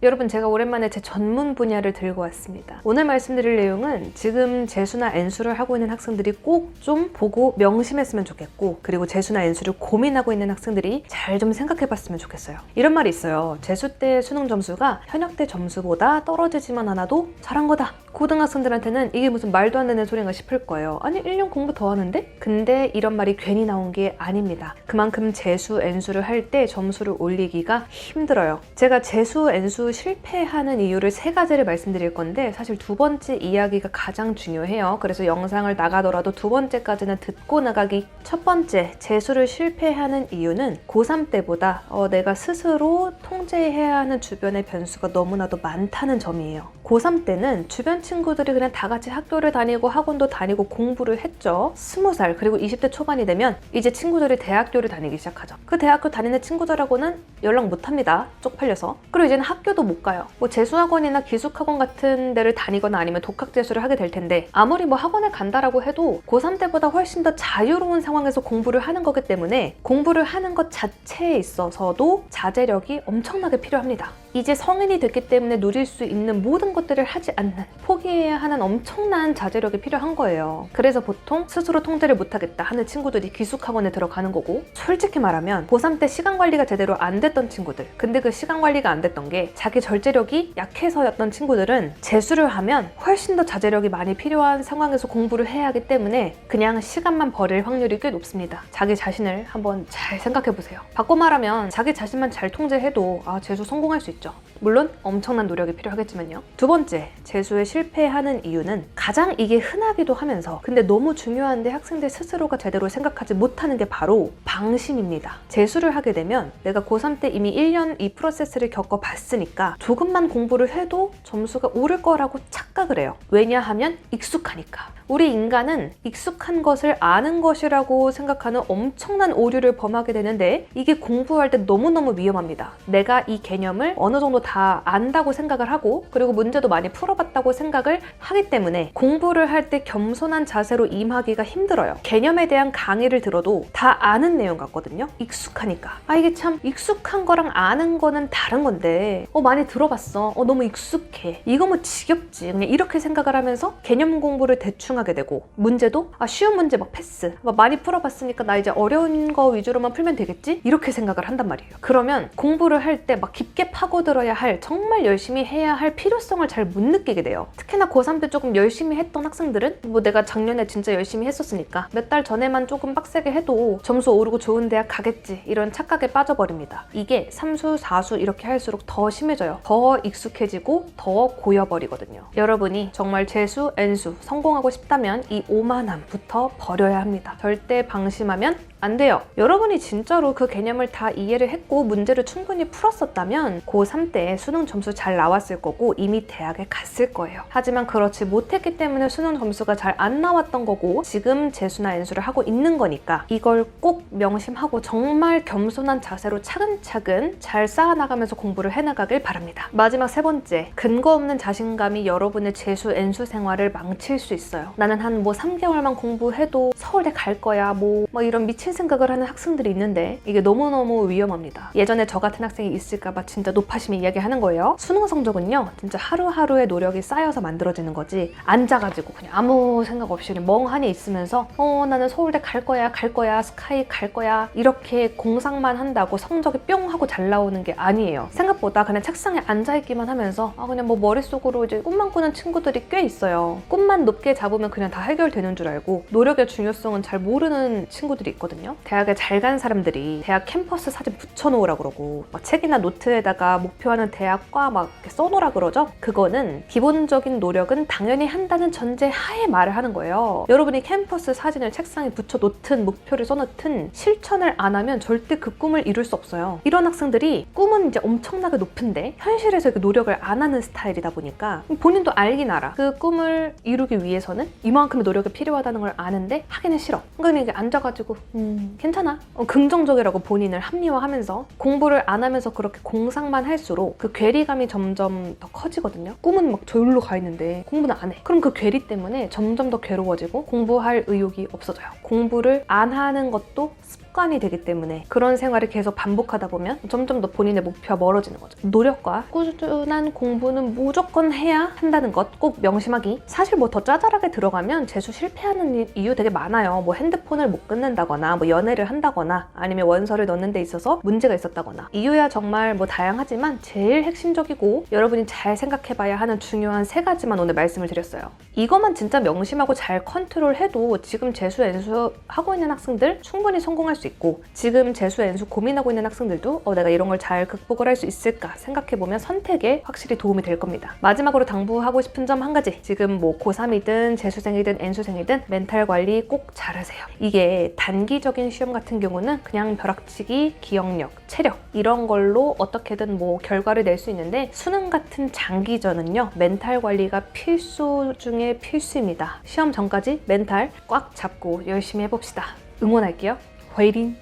여러분 제가 오랜만에 제 전문 분야를 들고 왔습니다. 오늘 말씀드릴 내용은 지금 재수나 N수를 하고 있는 학생들이 꼭 좀 보고 명심했으면 좋겠고 그리고 재수나 N수를 고민하고 있는 학생들이 잘 좀 생각해 봤으면 좋겠어요. 이런 말이 있어요. 재수 때 수능 점수가 현역 때 점수보다 떨어지지만 않아도 잘한 거다. 고등학생들한테는 이게 무슨 말도 안 되는 소리인가 싶을 거예요. 아니 1년 공부 더 하는데? 근데 이런 말이 괜히 나온 게 아닙니다. 그만큼 재수, N수를 할 때 점수를 올리기가 힘들어요. 제가 재수, N수 실패하는 이유를 세 가지를 말씀드릴 건데 사실 두 번째 이야기가 가장 중요해요. 그래서 영상을 나가더라도 두 번째까지는 듣고 나가기. 첫 번째, 재수를 실패하는 이유는 고3 때보다 어, 내가 스스로 통제해야 하는 주변의 변수가 너무나도 많다는 점이에요. 고3 때는 주변 친구들이 그냥 다 같이 학교를 다니고 학원도 다니고 공부를 했죠. 20살 그리고 20대 초반이 되면 이제 친구들이 대학교를 다니기 시작하죠. 그 대학교 다니는 친구들하고는 연락 못 합니다. 쪽팔려서. 그리고 이제는 학교 도 못 가요. 뭐 재수학원이나 기숙학원 같은 데를 다니거나 아니면 독학 재수를 하게 될 텐데 아무리 뭐 학원에 간다라고 해도 고3 때보다 훨씬 더 자유로운 상황에서 공부를 하는 거기 때문에 공부를 하는 것 자체에 있어서도 자제력이 엄청나게 필요합니다. 이제 성인이 됐기 때문에 누릴 수 있는 모든 것들을 하지 않는 포기해야 하는 엄청난 자제력이 필요한 거예요. 그래서 보통 스스로 통제를 못하겠다 하는 친구들이 기숙학원에 들어가는 거고 솔직히 말하면 고3 때 시간 관리가 제대로 안 됐던 친구들 근데 그 시간 관리가 안 됐던 게 자기 절제력이 약해서였던 친구들은 재수를 하면 훨씬 더 자제력이 많이 필요한 상황에서 공부를 해야 하기 때문에 그냥 시간만 버릴 확률이 꽤 높습니다. 자기 자신을 한번 잘 생각해 보세요. 바꿔 말하면 자기 자신만 잘 통제해도 아 재수 성공할 수 있 죠. 물론 엄청난 노력이 필요하겠지만요. 두 번째, 재수에 실패하는 이유는 가장 이게 흔하기도 하면서 근데 너무 중요한데 학생들 스스로가 제대로 생각하지 못하는 게 바로 방심입니다. 재수를 하게 되면 내가 고3 때 이미 1년 이 프로세스를 겪어봤으니까 조금만 공부를 해도 점수가 오를 거라고 착각을 해요. 왜냐하면 익숙하니까. 우리 인간은 익숙한 것을 아는 것이라고 생각하는 엄청난 오류를 범하게 되는데 이게 공부할 때 너무너무 위험합니다. 내가 이 개념을 어느 정도 다 안다고 생각을 하고 그리고 문제도 많이 풀어봤다고 생각을 하기 때문에 공부를 할 때 겸손한 자세로 임하기가 힘들어요. 개념에 대한 강의를 들어도 다 아는 내용 같거든요. 익숙하니까. 아 이게 참 익숙한 거랑 아는 거는 다른 건데 어 많이 들어봤어. 어 너무 익숙해. 이거 뭐 지겹지. 그냥 이렇게 생각을 하면서 개념 공부를 대충 하게 되고 문제도 아 쉬운 문제 막 패스. 막 많이 풀어봤으니까 나 이제 어려운 거 위주로만 풀면 되겠지? 이렇게 생각을 한단 말이에요. 그러면 공부를 할 때 막 깊게 파고들어야 할 정말 열심히 해야 할 필요성을 잘 못 느끼게 돼요. 특히나 고3 때 조금 열심히 했던 학생들은 뭐 내가 작년에 진짜 열심히 했었으니까 몇 달 전에만 조금 빡세게 해도 점수 오르고 좋은 대학 가겠지 이런 착각에 빠져버립니다. 이게 3수, 4수 이렇게 할수록 더 심해져요. 더 익숙해지고 더 고여버리거든요. 여러분 이 정말 재수, N수 성공하고 싶다면 이 오만함부터 버려야 합니다. 절대 방심하면 안 돼요. 여러분이 진짜로 그 개념을 다 이해를 했고 문제를 충분히 풀었었다면 고3 때 수능 점수 잘 나왔을 거고 이미 대학에 갔을 거예요. 하지만 그렇지 못했기 때문에 수능 점수가 잘 안 나왔던 거고 지금 재수나 N수를 하고 있는 거니까 이걸 꼭 명심하고 정말 겸손한 자세로 차근차근 잘 쌓아나가면서 공부를 해나가길 바랍니다. 마지막 세 번째, 근거 없는 자신감이 여러분의 재수, N수 생활을 망칠 수 있어요. 나는 한 뭐 3개월만 공부해도 서울대 갈 거야, 뭐, 뭐 이런 미친 생각을 하는 학생들이 있는데 이게 너무너무 위험합니다. 예전에 저 같은 학생이 있을까봐 진짜 높아심이 이야기하는 거예요. 수능 성적은요, 진짜 하루하루의 노력이 쌓여서 만들어지는 거지 앉아가지고 그냥 아무 생각 없이 그냥 멍하니 있으면서 어 나는 서울대 갈 거야, 갈 거야, 스카이 갈 거야 이렇게 공상만 한다고 성적이 뿅 하고 잘 나오는 게 아니에요. 생각보다 그냥 책상에 앉아있기만 하면서 아 그냥 뭐 머릿속으로 이제 꿈만 꾸는 친구들이 꽤 있어요. 꿈만 높게 잡으면 그냥 다 해결되는 줄 알고 노력의 중요성은 잘 모르는 친구들이 있거든요. 대학에 잘 간 사람들이 대학 캠퍼스 사진 붙여놓으라 그러고 막 책이나 노트에다가 목표하는 대학과 막 써놓으라 그러죠. 그거는 기본적인 노력은 당연히 한다는 전제 하에 말을 하는 거예요. 여러분이 캠퍼스 사진을 책상에 붙여놓든 목표를 써놓든 실천을 안 하면 절대 그 꿈을 이룰 수 없어요. 이런 학생들이 꿈은 이제 엄청나게 높은데 현실에서 그 노력을 안 하는 스타일이다 보니까 본인도 알긴 알아. 그 꿈을 이루기 위해서는 이만큼의 노력이 필요하다는 걸 아는데 하기는 싫어. 그러니까 앉아가지고 음 괜찮아. 어, 긍정적이라고 본인을 합리화하면서 공부를 안 하면서 그렇게 공상만 할수록 그 괴리감이 점점 더 커지거든요. 꿈은 막 저울로 가 있는데 공부는 안 해. 그럼 그 괴리 때문에 점점 더 괴로워지고 공부할 의욕이 없어져요. 공부를 안 하는 것도 습관 습관이 되기 때문에 그런 생활을 계속 반복하다 보면 점점 더 본인의 목표와 멀어지는 거죠. 노력과 꾸준한 공부는 무조건 해야 한다는 것 꼭 명심하기. 사실 뭐 더 짜잘하게 들어가면 재수 실패하는 이- 이유 되게 많아요. 뭐 핸드폰을 못 끊는다거나 뭐 연애를 한다거나 아니면 원서를 넣는 데 있어서 문제가 있었다거나 이유야 정말 뭐 다양하지만 제일 핵심적이고 여러분이 잘 생각해봐야 하는 중요한 세 가지만 오늘 말씀을 드렸어요. 이것만 진짜 명심하고 잘 컨트롤해도 지금 재수 엔수 하고 있는 학생들 충분히 성공할 수 있고 지금 재수 엔수 고민하고 있는 학생들도 어, 내가 이런 걸 잘 극복을 할 수 있을까 생각해보면 선택에 확실히 도움이 될 겁니다. 마지막으로 당부하고 싶은 점 한 가지 지금 뭐 고3이든 재수생이든 엔수생이든 멘탈 관리 꼭 잘하세요. 이게 단기적인 시험 같은 경우는 그냥 벼락치기, 기억력, 체력 이런 걸로 어떻게든 뭐 결과를 낼 수 있는데 수능 같은 장기전은요 멘탈 관리가 필수 중에 필수입니다. 시험 전까지 멘탈 꽉 잡고 열심히 해봅시다. 응원할게요. 화이팅!